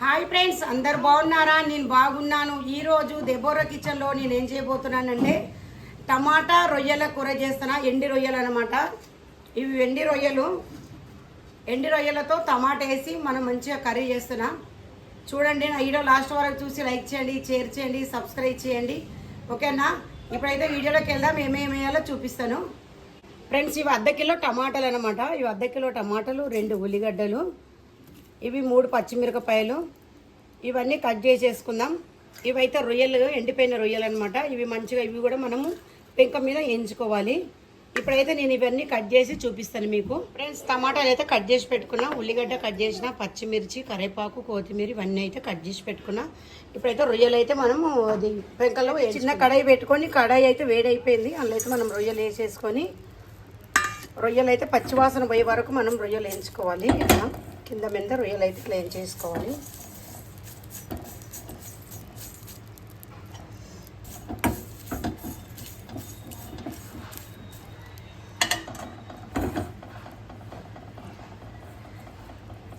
Hi friends అందరు బాగున్నారా? నేను బాగున్నాను. ఈరోజు దెబోరా కిచెన్లో నేను ఏం చేయబోతున్నానంటే టమాటా రొయ్యల కూర చేస్తున్నా ఎండి రొయ్యలు అనమాట ఇవి ఎండి రొయ్యలు. ఎండి రొయ్యలతో టమాటా వేసి మనం మంచిగా కర్రీ చేస్తున్నా. చూడండి నా వీడియో లాస్ట్ వరకు చూసి లైక్ చేయండి షేర్ చేయండి సబ్స్క్రైబ్ చేయండి. ఓకేనా? ఇప్పుడైతే వీడియోలోకి వెళ్దాం ఏమేమి వేయాలో చూపిస్తాను. ఫ్రెండ్స్ ఇవి అర్ధ కిలో టమాటాలు అనమాట ఇవి అర్ధ కిలో టమాటాలు రెండు ఉల్లిగడ్డలు ఇవి మూడు పచ్చిమిరపకాయలు. ఇవన్నీ కట్ చేసేసుకుందాం. ఇవైతే రొయ్యలు ఎండిపోయిన రొయ్యలు అనమాట ఇవి మంచిగా ఇవి కూడా మనము పెంక మీద ఎంచుకోవాలి. ఇప్పుడైతే నేను ఇవన్నీ కట్ చేసి చూపిస్తాను మీకు. ఫ్రెండ్స్ టమాటాలు అయితే కట్ చేసి పెట్టుకున్నా ఉల్లిగడ్డ కట్ చేసిన పచ్చిమిర్చి కరివేపాకు కొత్తిమీర ఇవన్నీ అయితే కట్ చేసి పెట్టుకున్నా. ఇప్పుడైతే రొయ్యలు అయితే మనము అది పెంకలో చిన్న కడాయి పెట్టుకొని కడాయి అయితే వేడైపోయింది. అందులో అయితే మనం రొయ్యలు వేసేసుకొని రొయ్యలు అయితే పచ్చివాసన పోయే వరకు మనం రొయ్యలు వేయించుకోవాలి ఇట్లా కింద మీద రొయ్యలు అయితే క్లీన్ చేసుకోవాలి.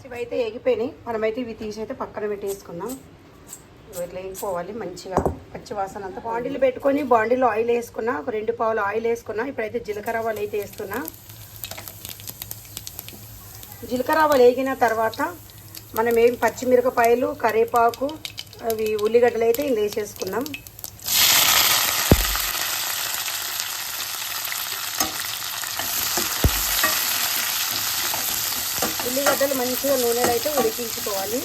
ఇవైతే ఎగిపోయినాయి మనమైతే ఇవి తీసి అయితే పక్కన పెట్టేసుకుందాం. ఇట్లా వేగిపోవాలి మంచిగా పచ్చి వాసన అంతా. బాండీలు పెట్టుకొని బాండీలో ఆయిల్ వేసుకున్నా ఒక రెండు పావులు ఆయిల్ వేసుకున్నా ఇప్పుడైతే జీలకర్ర వాళ్ళు అయితే వేస్తున్నా. జీలకర్ర వేగిన తర్వాత మనం ఏం పచ్చిమిరపకాయలు కరివేపాకు అవి ఉల్లిగడ్డలు అయితే ఇందులో వేసేసుకున్నాం. ఉల్లిగడ్డలు మంచిగా నూనెలో అయితే ఉడికించుకోవాలి.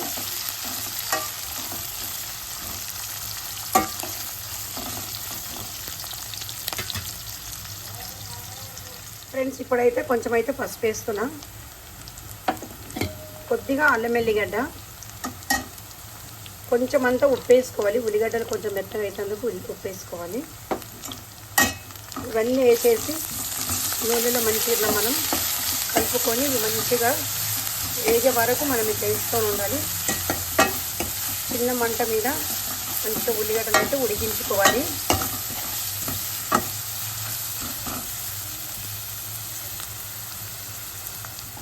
ఫ్రెండ్స్ ఇప్పుడైతే కొంచెం అయితే పసుపు వేస్తున్నాను కొద్దిగా అల్లం ఎల్లిగడ్డ. కొంచెం అంతా ఉప్పేసుకోవాలి. ఉల్లిగడ్డలు కొంచెం మెత్తగా అయ్యేందుకు ఉప్పేసుకోవాలి. ఉప్పు వేసుకోవాలి ఇవన్నీ వేసేసి నూనెలో మంచిగా మనం కలుపుకొని మంచిగా వేగే వరకు మనం ఇట్లా ఉండాలి. చిన్న మంట మీద మంచిగా ఉల్లిగడ్డలు అయితే ఉడికించుకోవాలి.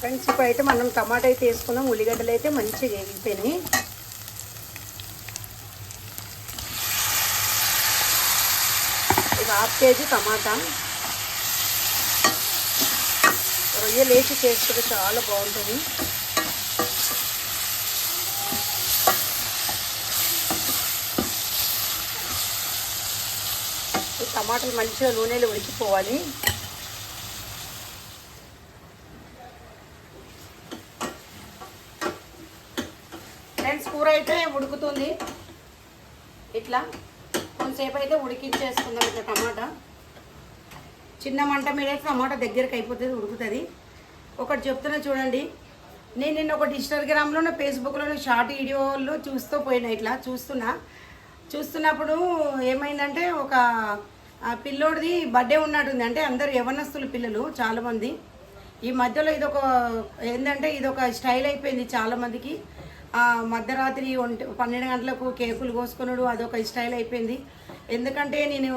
ఫ్రెండ్స్ ఇప్పుడు అయితే మనం టమాటా అయితే వేసుకున్నాం. ఉల్లిగడ్డలు అయితే మంచిగా వేగిపోయినాయి. ఇది హాఫ్ కేజీ టమాటా. రొయ్యలు వేసి చేసుకుంటే చాలా బాగుంటుంది. టమాటాలు మంచిగా నూనెలు ఉడికిపోవాలి. ఫ్రెండ్స్ కూర అయితే ఉడుకుతుంది. ఇట్లా కొంతసేపు అయితే ఉడికించేసుకుందాం ఇట్లా టమాటా. చిన్న మంట మీద టమాటా దగ్గరికి అయిపోతుంది ఉడుకుతుంది. ఒకటి చెప్తున్నా చూడండి. నేను నిన్న ఒకటి ఇన్స్టాగ్రామ్లోనూ ఫేస్బుక్లోనూ షార్ట్ వీడియోలు చూస్తూ పోయినా ఇట్లా చూస్తున్నా. చూస్తున్నప్పుడు ఏమైందంటే ఒక పిల్లోడిది బర్త్డే ఉన్నట్టుంది. అంటే అందరు యవనస్తులు పిల్లలు చాలామంది. ఈ మధ్యలో ఇదొక ఏంటంటే ఇదొక స్టైల్ అయిపోయింది చాలామందికి. మధ్యరాత్రి ఒంటి పన్నెండు గంటలకు కేకులు కోసుకున్నాడు. అదొక స్టైల్ అయిపోయింది. ఎందుకంటే నేను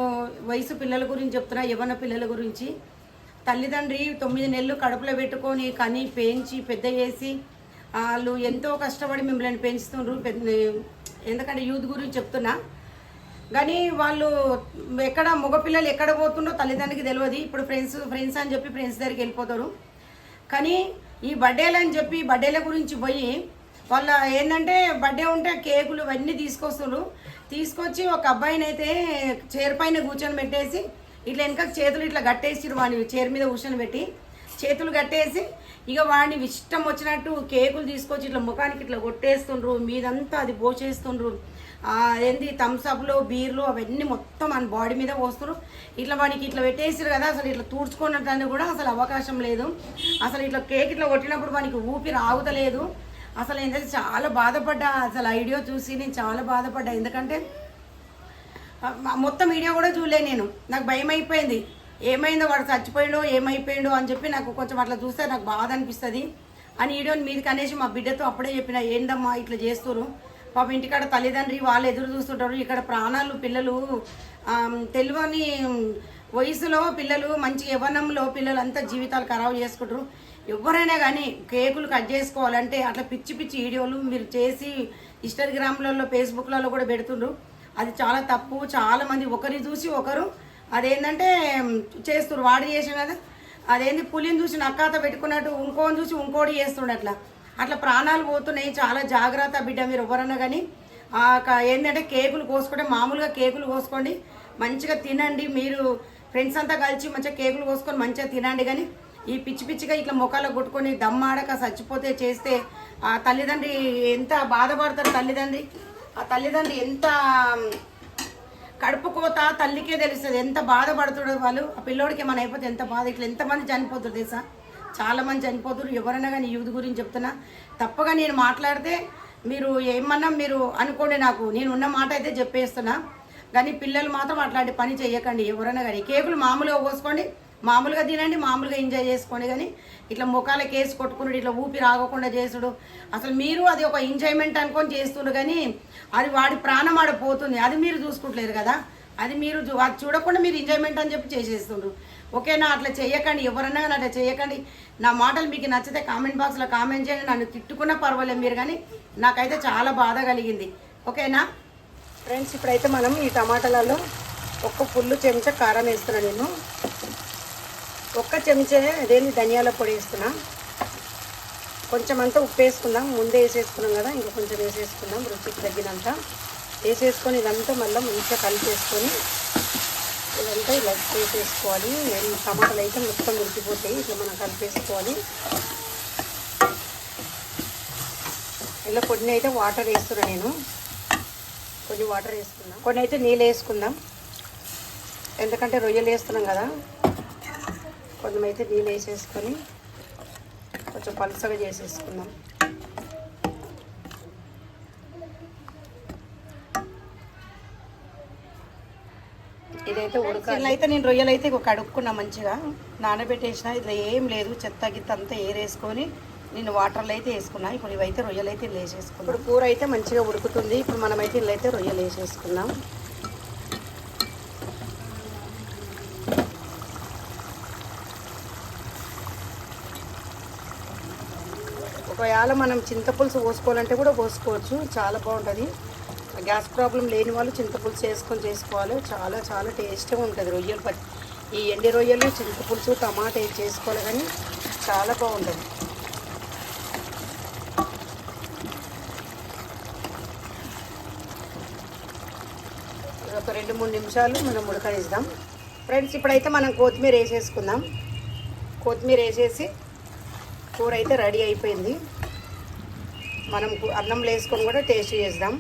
వయసు పిల్లల గురించి చెప్తున్నా యవన పిల్లల గురించి. తల్లిదండ్రి తొమ్మిది నెలలు కడుపులో పెట్టుకొని కని పెంచి పెద్ద చేసి వాళ్ళు ఎంతో కష్టపడి మిమ్మల్ని పెంచుతున్నారు ఎందుకంటే యూత్ గురించి చెప్తున్నా. కానీ వాళ్ళు ఎక్కడ మగపిల్లలు ఎక్కడ పోతుండో తల్లిదండ్రికి తెలియదు. ఇప్పుడు ఫ్రెండ్స్ ఫ్రెండ్స్ అని చెప్పి ఫ్రెండ్స్ దగ్గరికి వెళ్ళిపోతారు. కానీ ఈ బర్త్డేలు అని చెప్పి బర్త్డేల గురించి పోయి వాళ్ళ ఏంటంటే బర్త్డే ఉంటే కేకులు ఇవన్నీ తీసుకొస్తున్నారు తీసుకొచ్చి ఒక అబ్బాయిని అయితే చైర్ పైన కూర్చొని పెట్టేసి ఇట్లా వెనక చేతులు ఇట్లా గట్టేసిరు వాడిని చైర్ మీద కూర్చొని పెట్టి. చేతులు కట్టేసి ఇక వాడిని ఇష్టం వచ్చినట్టు కేకులు తీసుకొచ్చి ఇట్లా ముఖానికి ఇట్లా కొట్టేస్తుండ్రు. మీదంతా అది పోసేస్తుండ్రు. ఏంది థమ్స్అప్లు బీర్లు అవన్నీ మొత్తం మన బాడీ మీద పోస్తున్నారు ఇట్లా వాడికి ఇట్లా పెట్టేసారు కదా అసలు ఇట్లా తూడ్చుకున్నట్టు కూడా అసలు అవకాశం లేదు. అసలు ఇట్లా కేక్ ఇట్లా కొట్టినప్పుడు వానికి ఊపిరి ఆగుతలేదు అసలు ఏంటంటే చాలా బాధపడ్డా అసలు ఐడియో చూసి నేను చాలా బాధపడ్డా. ఎందుకంటే మొత్తం వీడియో కూడా చూడలే నేను. నాకు భయం అయిపోయింది. ఏమైందో వాడు చచ్చిపోయాడు ఏమైపోయాడు అని చెప్పి నాకు కొంచెం అట్లా చూస్తే నాకు బాధ అనిపిస్తుంది. అని వీడియోని మీదకి అనేసి మా బిడ్డతో అప్పుడే చెప్పిన ఏందమ్మా ఇట్లా చేస్తున్నారు పాప ఇంటికాడ తల్లిదండ్రి వాళ్ళు ఎదురు చూస్తుంటారు. ఇక్కడ ప్రాణాలు పిల్లలు తెలివని తెలియని వయసులో పిల్లలు మంచి యవ్వనంలో పిల్లలు అంతా జీవితాలు ఖరాబ్ చేసుకుంటారు. ఎవరైనా కానీ కేకులు కట్ చేసుకోవాలంటే అట్లా పిచ్చి పిచ్చి వీడియోలు మీరు చేసి ఇన్స్టాగ్రామ్లలో ఫేస్బుక్లలో కూడా పెడుతుండ్రు. అది చాలా తప్పు. చాలామంది ఒకరిని చూసి ఒకరు అదేంటంటే చేస్తున్నారు వాడు చేసాం కదా. అదేంది? పులిని చూసి నక్కాత పెట్టుకున్నట్టు ఇంకోని చూసి ఇంకోటి చేస్తుండే అట్లా. అట్లా ప్రాణాలు పోతున్నాయి. చాలా జాగ్రత్త బిడ్డ మీరు ఎవరన్నా కానీ. ఏంటంటే కేకులు కోసుకుంటే మామూలుగా కేకులు కోసుకోండి. మంచిగా తినండి. మీరు ఫ్రెండ్స్ అంతా కలిసి మంచిగా కేకులు కోసుకొని మంచిగా తినండి కానీ ఈ పిచ్చి పిచ్చిగా ఇట్లా ముఖాలు కొట్టుకొని దమ్మాడక చచ్చిపోతే చేస్తే ఆ తల్లిదండ్రి ఎంత బాధపడతారు తల్లిదండ్రి? ఆ తల్లిదండ్రి ఎంత కడుపు కోత తల్లికే తెలుస్తుంది. ఎంత బాధపడుతుండో వాళ్ళు? ఆ పిల్లోడికి ఏమైనా అయిపోతే ఎంత బాధ? ఇట్లా ఎంతమంది చనిపోతారు తెలుసా? చాలా మంది చనిపోతారు ఎవరైనా కానీ యూత్ గురించి చెప్తున్నా. తప్పగా నేను మాట్లాడితే మీరు ఏమన్నా మీరు అనుకోండి నాకు. నేను ఉన్న మాట అయితే చెప్పేస్తున్నా. కానీ పిల్లలు మాత్రం అట్లాంటి పని చేయకండి ఎవరైనా కానీ కేకులు మామూలుగా పోసుకోండి. మామూలుగా తినండి మామూలుగా ఎంజాయ్ చేసుకోండి కానీ ఇట్లా ముఖాల కేసు కొట్టుకుని ఇట్లా ఊపిరి ఆగకుండా చేసుడు. అసలు మీరు అది ఒక ఎంజాయ్మెంట్ అనుకొని చేస్తుండ్రు కానీ అది వాడి ప్రాణం ఆడ పోతుంది. అది మీరు చూసుకుంటలేరు కదా. అది మీరు చూ- అది చూడకుండా మీరు ఎంజాయ్మెంట్ అని చెప్పి చేసేస్తుండ్రు. ఓకేనా అట్లా చేయకండి ఎవరన్నా కానీ అట్లా చేయకండి. నా మాటలు మీకు నచ్చితే కామెంట్ బాక్స్లో కామెంట్ చేయండి. నన్ను తిట్టుకున్నా పర్వాలేదు మీరు కానీ నాకైతే చాలా బాధ కలిగింది. ఓకేనా ఫ్రెండ్స్ ఇప్పుడైతే మనం ఈ టమాటాలలో ఒక్క ఫుల్ చెంచా కారం వేస్తున్నాను నేను. ఒక్క చెంచే అదేంటి ధనియాల పొడి వేస్తున్నా. కొంచెం అంతా ఉప్పు వేసుకుందాం. ముందే వేసేసుకున్నాం కదా ఇంకా కొంచెం వేసేసుకుందాం రుచికి తగ్గినంత వేసేసుకొని ఇదంతా మళ్ళీ మంచిగా కలిపేసుకొని ఇదంతా ఇలా వేసేసుకోవాలి. టమాటాలు అయితే మొత్తం ఉడికిపోతాయి ఇట్లా మనం కలిపేసుకోవాలి. ఇలా కొన్ని అయితే వాటర్ వేస్తున్నా నేను. కొన్ని వాటర్ వేసుకుందాం. కొన్ని అయితే నీళ్ళు వేసుకుందాం. ఎందుకంటే రొయ్యలు వేస్తున్నాం కదా. కొంచెం అయితే నీళ్ళు వేసేసుకొని కొంచెం పలుసగా చేసేసుకుందాం. ఇదైతే ఉడకాలి. అయితే నేను రొయ్యలు అయితే ఒక కడుక్కున్నా మంచిగా. నానబెట్టేసిన ఇట్లా ఏం లేదు చెత్త గిత్త అంతా ఏరేసుకొని నేను వాటర్లో అయితే వేసుకున్నా. ఇప్పుడు ఇవైతే రొయ్యలు అయితే వేసేసుకున్నాం ఇప్పుడు కూర అయితే మంచిగా ఉడుకుతుంది. ఇప్పుడు మనమైతే ఇలా అయితే రొయ్యలు వేసేసుకుందాం. ఒకవేళ మనం చింతపులుసు పోసుకోవాలంటే కూడా పోసుకోవచ్చు. చాలా బాగుంటుంది. గ్యాస్ ప్రాబ్లం లేని వాళ్ళు చింతపులుసు వేసుకొని చేసుకోవాలి. చాలా చాలా టేస్ట్గా ఉంటుంది రొయ్యలు పచ్చి ఈ ఎండి రొయ్యలు చింతపులుసు టమాటా వేసి చేసుకోవాలి కానీ చాలా బాగుంటుంది. ఒక రెండు మూడు నిమిషాలు మనం ఉడకనిద్దాం. ఫ్రెండ్స్ ఇప్పుడైతే మనం కొత్తిమీర వేసేసుకుందాం. కొత్తిమీర వేసేసి కూర అయితే రెడీ అయిపోయింది. మనం అన్నం అన్నంలో వేసుకొని కూడా టేస్ట్ చేద్దాం.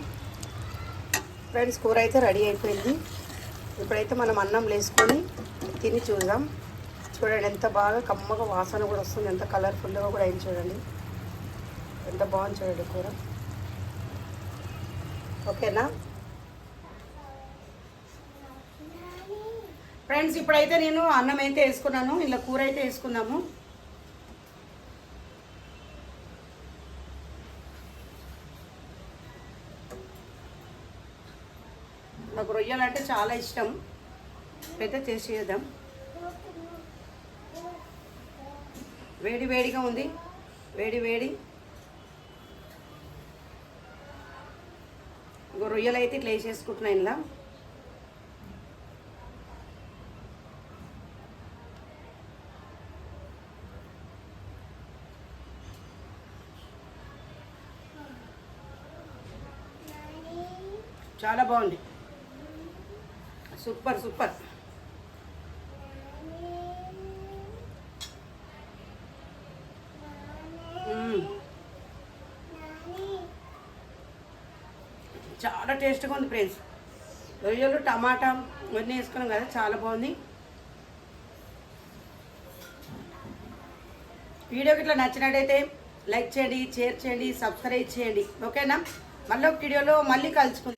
ఫ్రెండ్స్ కూర అయితే రెడీ అయిపోయింది. ఇప్పుడైతే మనం అన్నం వేసుకొని తిని చూద్దాం. చూడండి ఎంత బాగా కమ్మగా వాసన కూడా వస్తుంది. ఎంత కలర్ఫుల్గా కూడా అయింది చూడండి. ఎంత బాగుంది చూడండి కూర. ఓకేనా? ఫ్రెండ్స్ ఇప్పుడైతే నేను అన్నం అయితే వేసుకున్నాను. ఇలా కూర అయితే వేసుకున్నాము. రొయ్యలంటే రొయ్యలు అంటే చాలా ఇష్టం. పెద్ద చేసి చేద్దాం వేడి వేడిగా ఉంది. వేడి వేడి. ఇంకో రొయ్యలు అయితే ఇట్లా వేసేసుకుంటున్నాను ఇలా చాలా బాగుంది. Super super. చాలా టేస్ట్గా ఉంది ఫ్రెండ్స్. రొయ్యలు టమాటా ఇవన్నీ వేసుకున్నాం కదా చాలా బాగుంది. వీడియోకి ఇట్లా నచ్చినట్టయితే లైక్ చేయండి షేర్ చేయండి సబ్స్క్రైబ్ చేయండి. ఓకేనా? మళ్ళీ ఒక వీడియోలో మళ్ళీ కలుసుకుందాం.